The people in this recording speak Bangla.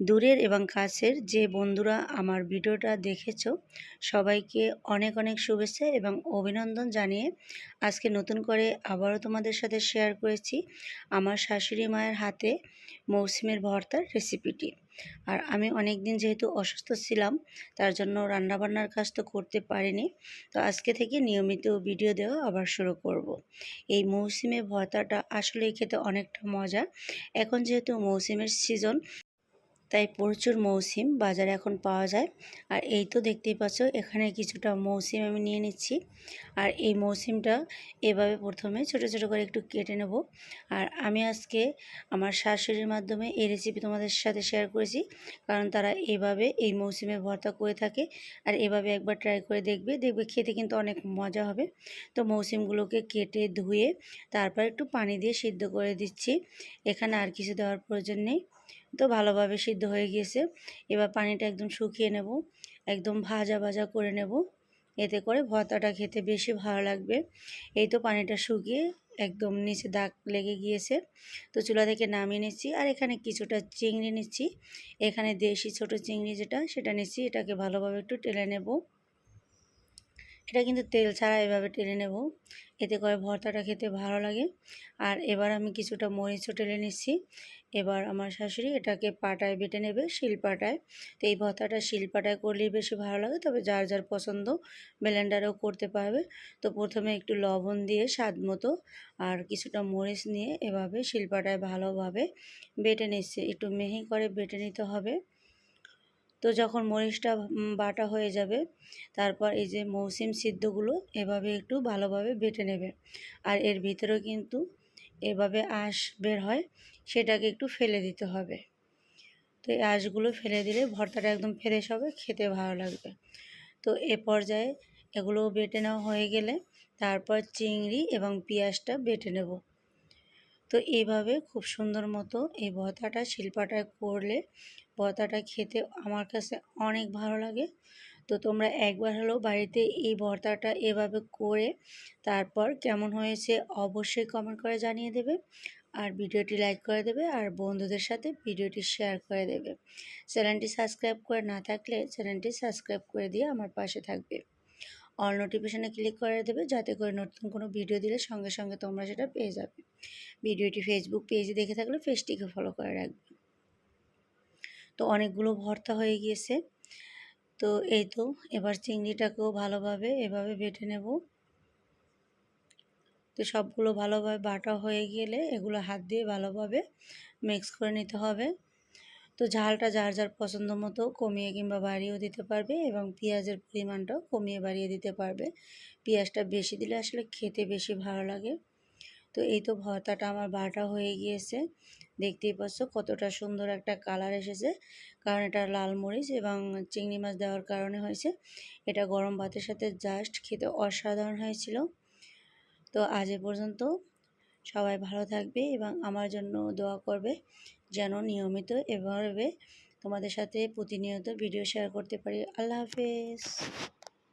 দূরের এবং কাছের যে বন্ধুরা আমার ভিডিওটা দেখেছ, সবাইকে অনেক অনেক শুভেচ্ছা এবং অভিনন্দন জানিয়ে আজকে নতুন করে আবারও তোমাদের সাথে শেয়ার করেছি আমার শাশুড়ি মায়ের হাতে মৌসুমের ভর্তার রেসিপিটি আর আমি অনেক দিন যেহেতু অসুস্থ ছিলাম, তার জন্য রান্নাবান্নার কাজ তো করতে পারিনি, তো আজকে থেকে নিয়মিত ভিডিও দেওয়া আবার শুরু করব। এই মৌসুমে ভর্তাটা আসলে খেতে অনেকটা মজা এখন যেহেতু মৌসুমের সিজন তাই প্রচুর মৌসিম বাজারে এখন পাওয়া যায়। আর এই তো দেখতেই পাচ্ছ, এখানে কিছুটা মৌসিম আমি নিয়ে নিচ্ছি। আর এই মৌসিমটা এভাবে প্রথমে ছোট ছোট করে একটু কেটে নেব। আর আমি আজকে আমার শাশুড়ির মাধ্যমে এই রেসিপি তোমাদের সাথে শেয়ার করেছি, কারণ তারা এভাবে এই মৌসুমে ভর্তা করে থাকে। আর এভাবে একবার ট্রাই করে দেখবে দেখবে খেতে কিন্তু অনেক মজা হবে। তো মৌসুমগুলোকে কেটে ধুয়ে তারপর একটু পানি দিয়ে সিদ্ধ করে দিচ্ছি। এখানে আর কিছু দেওয়ার প্রয়োজন নেই। তো ভালোভাবে সিদ্ধ হয়ে গিয়েছে। এবার পানিটা একদম শুকিয়ে নেব। একদম ভাজা ভাজা করে নেব। এতে করে ভর্তাটা খেতে বেশি ভালো লাগবে। এই তো পানিটা শুকিয়ে একদম নিচে দাগ লেগে গিয়েছে। তো চুলা থেকে নামিয়ে নিচ্ছি। আর এখানে কিছুটা চিংড়ি নিচ্ছি। এখানে দেশি ছোট চিংড়ি যেটা, সেটা নিচ্ছি। এটাকে ভালোভাবে একটু টেলে নেব। এটা কিন্তু তেল ছাড়া এভাবে টেলে নেব। এতে করে ভর্তাটা খেতে ভালো লাগে। আর এবার আমি কিছুটা মরিচও টেলে নিচ্ছি। এবার আমার শাশুড়ি এটাকে পাটায় বেটে নেবে শিলপাটায় তো এই ভর্তাটা শিলপাটায় করলেই বেশি ভালো লাগে, তবে যার যার পছন্দ ব্লেন্ডারেও করতে পারবে। তো প্রথমে একটু লবণ দিয়ে স্বাদ মতো আর কিছুটা মরিচ নিয়ে এভাবে শিলপাটায় ভালোভাবে বেটে নিচ্ছে। একটু মেহি করে বেটে নিতে হবে। তো যখন মরিচটা বাটা হয়ে যাবে, তারপর এই যে মৌসিম সিদ্ধগুলো এভাবে একটু ভালোভাবে বেটে নেবে। আর এর ভিতরেও কিন্তু এভাবে আঁশ বের হয়, সেটাকে একটু ফেলে দিতে হবে। তো এই আঁশগুলো ফেলে দিলে ভর্তাটা একদম ফ্রেশ হবে, খেতে ভালো লাগবে। তো এ পর্যায়ে এগুলো বেটে নেওয়া হয়ে গেলে তারপর চিংড়ি এবং পেঁয়াজটা বেটে নেব। তো এইভাবে খুব সুন্দর মতো এই ভর্তাটা শিল্পাটায় করলে ভর্তাটা খেতে আমার কাছে অনেক ভালো লাগে। তো তোমরা একবার হলেও বাড়িতে এই ভর্তাটা এভাবে করে তারপর কেমন হয়েছে অবশ্যই কমেন্ট করে জানিয়ে দেবে। আর ভিডিওটি লাইক করে দেবে আর বন্ধুদের সাথে ভিডিওটি শেয়ার করে দেবে। চ্যানেলটি সাবস্ক্রাইব করে না থাকলে চ্যানেলটি সাবস্ক্রাইব করে দিয়ে আমার পাশে থাকবে। অল নোটিফিকেশানে ক্লিক করে দেবে, যাতে করে নতুন কোনো ভিডিও দিলে সঙ্গে সঙ্গে তোমরা সেটা পেয়ে যাবে। ভিডিওটি ফেসবুক পেজে দেখে থাকলে পেজটিকে ফলো করে রাখবে। তো অনেকগুলো ভর্তা হয়ে গিয়েছে। তো এই তো, এবার চিংড়িটাকেও ভালোভাবে এভাবে বেটে নেব। তো সবগুলো ভালোভাবে বাটা হয়ে গেলে এগুলো হাত দিয়ে ভালোভাবে মিক্স করে নিতে হবে। তো ঝালটা যার যার পছন্দ মতো কমিয়ে কিংবা বাড়িয়েও দিতে পারবে এবং পেঁয়াজের পরিমাণটাও কমিয়ে বাড়িয়ে দিতে পারবে। পেঁয়াজটা বেশি দিলে আসলে খেতে বেশি ভালো লাগে। তো এই তো ভর্তাটা আমার বাটা হয়ে গিয়েছে। দেখতেই পাচ্ছ কতটা সুন্দর একটা কালার এসেছে। কারণ এটা লাল মরিচ এবং চিংড়ি মাছ দেওয়ার কারণে হয়েছে। এটা গরম ভাতের সাথে জাস্ট খেতে অসাধারণ হয়েছিল। তো আজ এ পর্যন্ত সবাই ভালো থাকবে এবং আমার জন্য দোয়া করবে। যেন নিয়মিত এভাবে তোমাদের সাথে প্রতিনিয়ত ভিডিও শেয়ার করতে পারি। আল্লাহ হাফেজ।